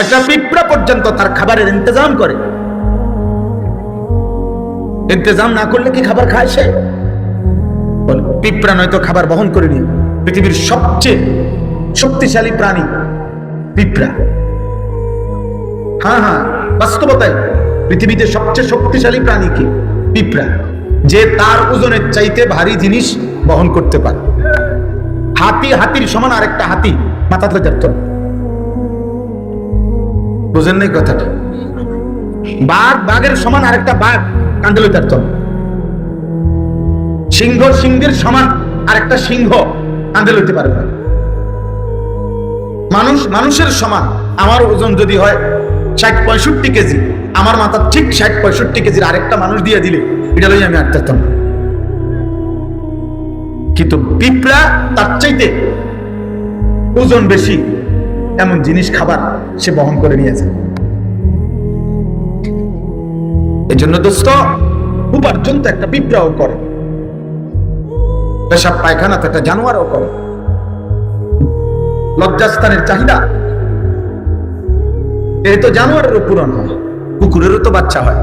একটা পিঁপড়া পর্যন্ত তার খাবারের ইন্তজাম করে। ইন্তজাম না করলে কি খাবার খায় সে? পিঁপড়া নয়তো খাবার বহন করে নিয়ে পৃথিবীর সবচেয়ে শক্তিশালী প্রাণী পিঁপড়া। হ্যাঁ হ্যাঁ বাস্তবতায় পৃথিবীতে সবচেয়ে শক্তিশালী প্রাণী কি? পিঁপড়া। যে তার ওজনের চাইতে ভারী জিনিস বহন করতে পারে। হাতি, হাতির সমান আরেকটা হাতি মাথাতে চাপত বুঝেন নাই কথাটা? বাঘ, বাঘের সমান আরেকটা বাঘ কান্দে লইতে পারত না। সিংহ, সিংহের সমান আরেকটা সিংহ কান্দে লইতে পারবে না। মানুষ, মানুষের সমান, আমার ওজন যদি হয় ষাট পঁয়ষট্টি কেজি, আমার মাথা ঠিক ষাট পঁয়ষট্টি কেজির আরেকটা মানুষ দিয়ে দিলে, এটা লই আমি আটতে পারতাম কিন্তু পিঁপড়া তার চাইতে ওজন বেশি, এমন জিনিস খাবার সে বহন করে নিয়েছে। এই জন্য দোস্ত, উপার্জন তো একটা পিঁপড়াও করে। পেশাব পায়খানা তো একটা জানোয়ারও করে। লজ্জাস্থানের চাহিদা। এ তো জানোয়ারেরও পূরণ হয়, কুকুরেরও তো বাচ্চা হয়।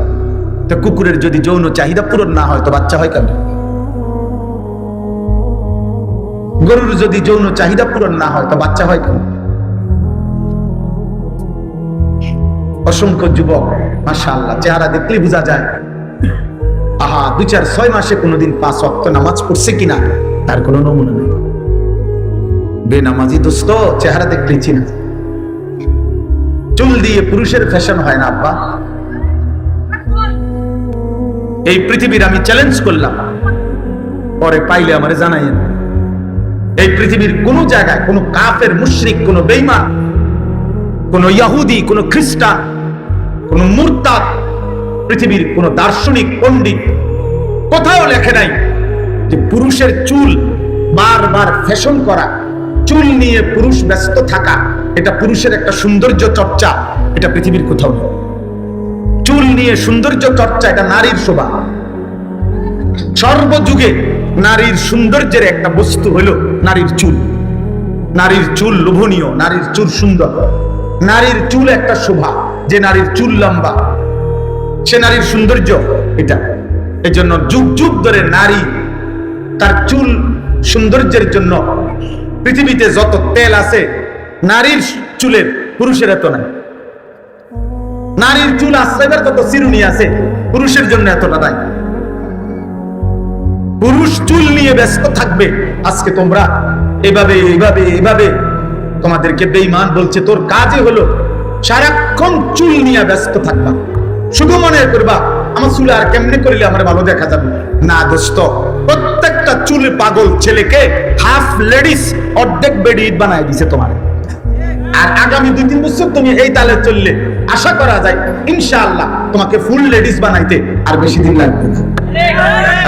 তো কুকুরের যদি যৌন চাহিদা পূরণ না হয়, তো বাচ্চা হয় কেন? গরুর যদি যৌন চাহিদা পূরণ না হয়, তো বাচ্চা হয় কেন? অসংখ্য যুবক মাসা আল্লাহ চেহারা দেখলে বোঝা যায়। আহা দু চার ছয় মাসে কোনোদিন পাঁচ অক্ত নামাজ পড়ছে কিনা? তার কোনো নমুনা নেই। বেনামাজি দোস্ত, চেহারা দেখলেই চিনা। চুল দিয়ে পুরুষের ফ্যাশন হয় না, আব্বা। এই পৃথিবীর আমি চ্যালেঞ্জ করলাম। পরে পাইলে আমারে জানাইয়েন। এই পৃথিবীর কোন জায়গায় কোন কাফের, মুশরিক, কোন বেইমান কোন ইয়াহুদি, কোন খ্রিস্টান কোন মুরতাদ পৃথিবীর কোন দার্শনিক পণ্ডিত কোথাও লেখে নাই যে পুরুষের চুল বারবার ফ্যাশন করা, চুল নিয়ে পুরুষ ব্যস্ত থাকা, এটা পুরুষের একটা সৌন্দর্য চর্চা, এটা পৃথিবীর কোথাও নেই। চুল নিয়ে সৌন্দর্য চর্চা, এটা নারীর শোভা। সর্বযুগে নারীর সৌন্দর্যের একটা বস্তু হলো নারীর চুল। নারীর চুল লোভনীয়, নারীর চুল সুন্দর। নারীর চুল একটা শোভা। যে নারীর চুল লম্বা, সে নারীর সৌন্দর্য এটা। এই জন্য যুগ যুগ ধরে নারী তার চুল সৌন্দর্যের জন্য পৃথিবীতে যত তেল আছে, নারীর চুলের পুরুষের এত নাই। নারীর চুল আশ্রয়ের তত চিরুনি আছে, পুরুষের জন্য এতটা নাই পুরুষ চুল নিয়ে ব্যস্ত থাকবে, আজকে তোমরা এভাবে এভাবে এভাবে তোমাদেরকে বেইমান বলছে, তোর কাজই হলো সারাক্ষণ চুল নিয়ে ব্যস্ত থাকবা। শুধু মনে করবা, আমার চুলে আর কেমনে করিলে আমার ভালো দেখা যাবে? না দোস্ত, প্রত্যেকটা চুল পাগল ছেলেকে হাফ লেডিস অর্ধেক বেডি বানায় দিছে তোমার। আর আগামী দুই তিন বছর তুমি এই তালে চললে, আশা করা যায় ইনশাআল্লাহ তোমাকে ফুল লেডিস বানাইতে আর বেশি দিন লাগবে না।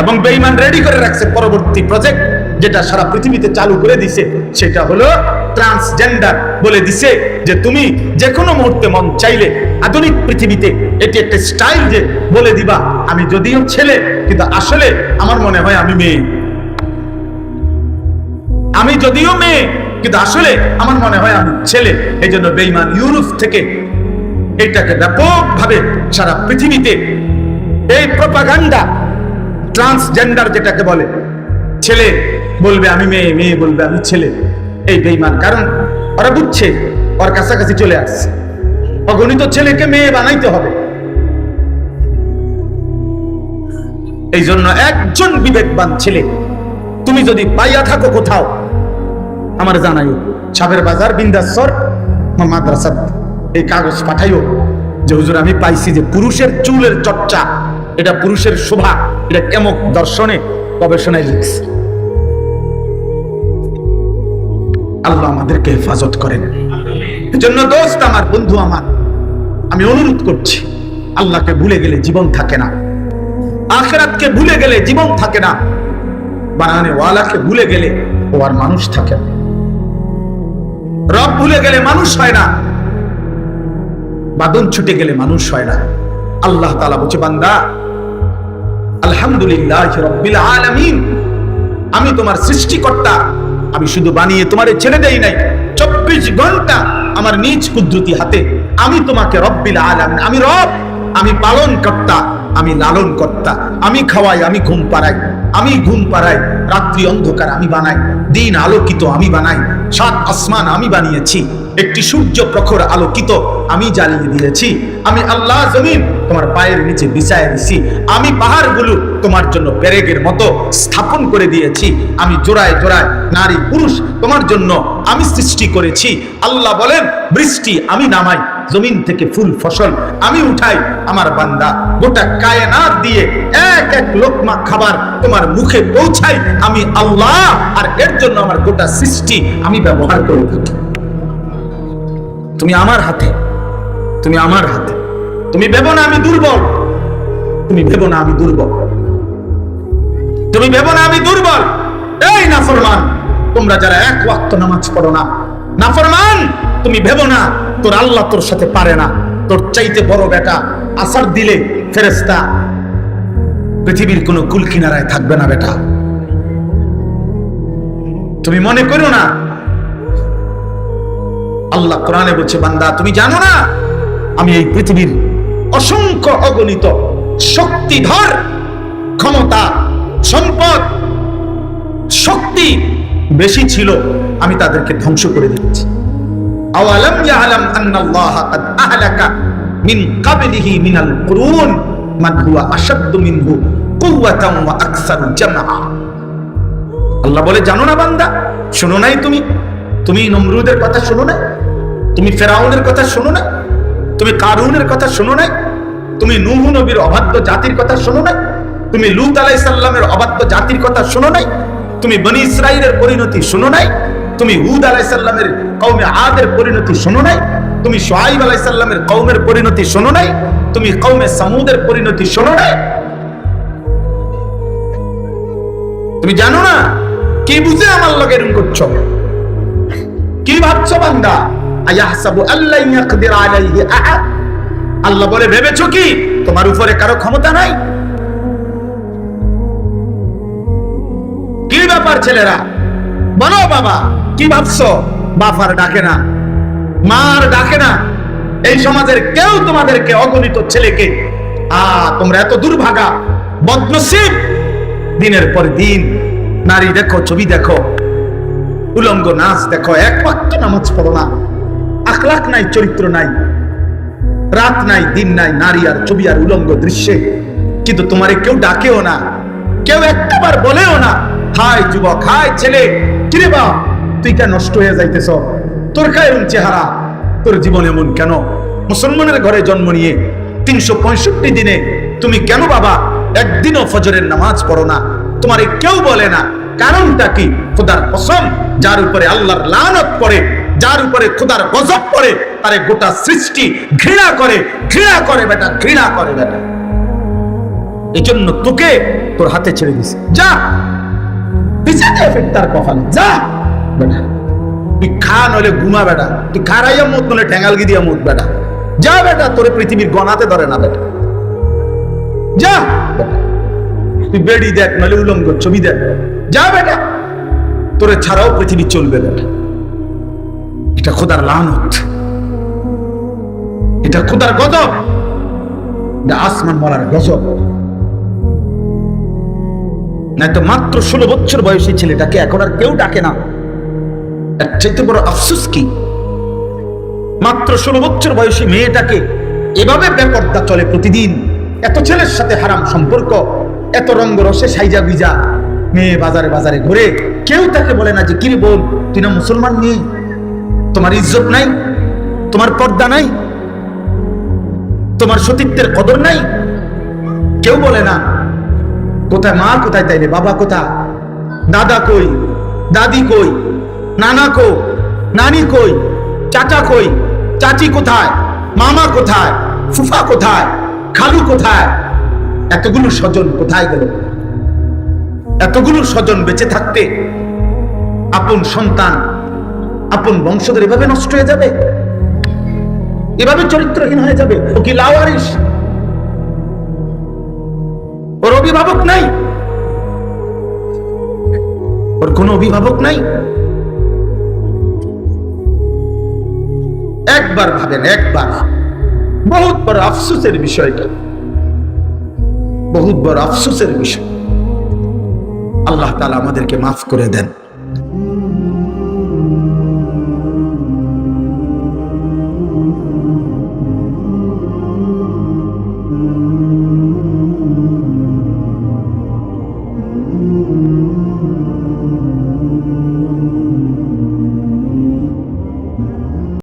এবং বেইমান রেডি করে রাখছে পরবর্তী প্রজেক্ট যেটা সারা পৃথিবীতে চালু করে দিছে, সেটা হলো ট্রান্সজেন্ডার বলে দিছে যে তুমি যে কোনো মুহূর্তে মন চাইলে আধুনিক পৃথিবীতে এটি একটা স্টাইল যে বলে দিবা, আমি যদিও ছেলে, কিন্তু আসলে আমার মনে হয় আমি মেয়ে। আমি যদিও মেয়ে, কিন্তু আসলে আমার মনে হয় আমি ছেলে। এই জন্য বেইমান ইউরোপ থেকে এটাকে ব্যাপকভাবে সারা পৃথিবীতে এই প্রপাগান্ডা ট্রান্সজেন্ডার যেটাকে বলে, ছেলে বলবে আমি মেয়ে মেয়ে বলবে আমি ছেলে। এই বেইমান কারণ ওরা বুঝছে, ওর কাছাকাছি চলে আসছে। অগণিত ছেলেকে মেয়ে বানাইতে হবে। এই জন্য একজন বিবেকবান ছেলে, তুমি যদি পাইয়া থাকো কোথাও, আমার জানাইও, সাবের বাজার, বিন্দাসর মাদ্রাসা এই কাগজ পাঠাইও যে, হুজুর, আমি পাইছি যে, পুরুষের চুলের চর্চা, এটা পুরুষের শোভা, এটা কেমক দর্শনে গবেষণায় লিখছে। আল্লাহ আমাদেরকে হেফাজত করেন। এজন্য দোস্ত আমার, বন্ধু আমার, আমি অনুরোধ করছি, আল্লাহকে ভুলে গেলে জীবন থাকে না। আখেরাতকে ভুলে গেলে জীবন থাকে না। বানানে ওয়ালাকে ভুলে গেলে ও আর মানুষ থাকে না। রব ভুলে গেলে মানুষ হয় না। বাদন ছুটে গেলে মানুষ হয় না। আল্লাহ তালা বলছে, বান্দা, আলহামদুলিল্লাহ রব্বিল আলামিন, আমি তোমার সৃষ্টিকর্তা আমি শুধু বানিয়ে তোমারে ছেড়ে দেই নাই। চব্বিশ ঘণ্টা আমার নিজ কুদরতি হাতে আমি তোমাকে রব্বিল আলামিন, আমি রব, আমি পালন কর্তা আমি লালন কর্তা আমি খাওয়াই, আমি ঘুম পাড়াই, আমি ঘুম পাড়াই। রাত্রি অন্ধকার আমি বানাই, দিন আলোকিত আমি বানাই, সাত আসমান আমি বানিয়েছি, একটি সূর্য প্রখর আলোকিত আমি জ্বালিয়ে দিয়েছি। আমি আল্লাহ জমিন, তোমার পায়ের নিচে বিছায় দিছি। আমি পাহাড়গুলো তোমার জন্য পেরেগের মতো স্থাপন করে দিয়েছি। আমি জোড়ায় জোড়ায় নারী পুরুষ তোমার জন্য আমি সৃষ্টি করেছি। আল্লাহ বলেন, বৃষ্টি আমি নামাই জমিন থেকে ফুল, ফসল আমি উঠাই। আমার বান্দা গোটা কায়নাত দিয়ে এক এক লোকমা খাবার তোমার মুখে পৌঁছাই আমি আল্লাহ, আর এর জন্য আমার গোটা সৃষ্টি আমি ব্যবহার করে থাকি। তুমি আমার হাতে, তুমি আমার হাতে। তুমি ভেবো না আমি দুর্বল, তুমি ভেবো না আমি দুর্বল। তুমি ভেবো না আমি দুর্বল। এই নাফরমান, তোমরা যারা এক ওয়াক্ত নামাজ পড়ো না নাফরমান তুমি ভেবো না, তোর আল্লাহ তোর সাথে পারে না। তোর চাইতে বড় বেটা আসার দিলে ফেরেস্তা পৃথিবীর কোনো কুল কিনারায় থাকবে না বেটা। তুমি মনে করো না? আল্লাহ কোরআনে বলছে, বান্দা, তুমি জানো না? আমি এই পৃথিবীর অসংখ্য অগণিত শক্তিধর ক্ষমতা, সম্পদ, শক্তি বেশি ছিল, আমি তাদেরকে ধ্বংস করে দিচ্ছি আওয়ালাম ইয়ালাম আন্নাল্লাহ قد আহলাকা মিন ক্বাবলিহি মিনাল কুরুন, মান হুয়া আশাদ্দু মিনহু কুওয়াতান ওয়া আকসারু জামআ। আল্লাহ বলে, জানো না বান্দা, শোনো নাই তুমি? তুমি নমরুদের কথা শোনো নাই? তুমি ফেরাউনের কথা শোনো নাই? তুমি কারুনের কথা শোনো নাই? তুমি নুহ নবীর অবাধ্য জাতির কথা শোনো নাই? তুমি লুত আলাইহিস সালামের অবাধ্য জাতির কথা শোনো নাই? তুমি বনি ইসরাইলের পরিণতি শোনো নাই? তুমি হুদ আলাইহিস সালামের কওমে আদের পরিণতি শোনো নাই? তুমি শুআইব আলাইহিস সালামের কওমের পরিণতি শোনো নাই? তুমি কওমে সামুদের পরিণতি শোনো নাই? তুমি জানো না? কি বুঝে আমার লগে এরকম করছ? কি ভাবছ বান্দা? আয়াহসাবু আল্লাহ ইয়াকদির আলাইহি আহাদ। আল্লাহ বলে, ভেবেছো কি? তোমার উপরে কারও ক্ষমতা নাই? কি ব্যাপার ছেলেরা। বলো বাবা, কি ভাবছ? বাফার ডাকে না মার ডাকে না। এই সমাজের কেউ তোমাদেরকে অগণিত ছেলেকে, আ, তোমরা এত দুর্ভাগা, বদনসিব। দিনের পর দিন নারী দেখো, ছবি দেখো, উলঙ্গ নাচ দেখো, এক ওয়াক্ত নামাজ পড়ো না। আখলাখ নাই, চরিত্র নাই। রাত নাই, দিন নাই, নারী আর ছবি আর উলঙ্গ দৃশ্যে। কিন্তু তোমারে কেউ ডাকেও না, কেউ একটাবার বলেও না হাই যুবক হাই ছেলে, কিরে বা? তুই কেন নষ্ট হয়ে যাইতেছ? তোর কা এরম চেহারা? তোর জীবন এমন কেন? মুসলমানের ঘরে জন্ম নিয়ে তিনশো পঁয়ষট্টি দিনে তুমি কেন বাবা? একদিনও ফজরের নামাজ পড়ো না। তোমারে কেউ বলে না। কারণটা কি? খোদার কসম, যার উপরে আল্লাহর লানত পড়ে, যার উপরে খোদার গজব পড়ে, তারে গোটা সৃষ্টি ঘৃণা করে ঘৃণা করে বেটা, ঘৃণা করে বেটা। এই জন্য তোকে তোর হাতে ছেড়ে দিছে। যা! খা, নইলে ঘুমা বেটা। তুই বেটা। যা বেটা, তোরে পৃথিবীর গনাতে ধরে না বেটা। যা। তুই বেড়ি দেখ, নইলে উলঙ্গ ছবি দেখ। যা বেটা। তোরে ছাড়াও পৃথিবী চলবে বেটা। এটা খোদার লানত। এটা খোদার গজব। আসমান মরার গজব। তো মাত্র ষোলো বছর বয়সী ছেলেটাকে এখন আর কেউ ডাকে না। চাইতে বড় আফসোস কি? মাত্র ষোলো বছর বয়সী মেয়েটাকে এভাবে বেপর্দা চলে প্রতিদিন। এত ছেলের সাথে হারাম সম্পর্ক, এত রঙ্গ রসে সাইজা গুইজা মেয়ে বাজারে বাজারে ঘুরে কেউ তাকে বলে না যে কিরে বোন, তুই না মুসলমান নেই তোমার ইজ্জত নাই? তোমার পর্দা নাই? তোমার সতীত্বের কদর নাই? কেউ বলে না। কোথায় মা কোথায় তাইলে? বাবা কোথা দাদা কই? দাদি কই? নানা কো নানি কই? চাচা কই? চাচি কোথায়? মামা কোথায়? ফুফা কোথায়? খালু কোথায়? এতগুলো স্বজন কোথায় গেল? এতগুলো স্বজন বেঁচে থাকতে আপন সন্তান, আপন বংশধর এভাবে নষ্ট হয়ে যাবে? এভাবে চরিত্রহীন হয়ে যাবে? ও কি লাওয়ারিস? ওর অভিভাবক নাই। ওর কোন অভিভাবক নাই। একবার ভাবেন, একবার। বহুত বড় আফসোসের বিষয়টা বহুত বড় আফসোসের বিষয়। আল্লাহ তালা আমাদেরকে মাফ করে দেন।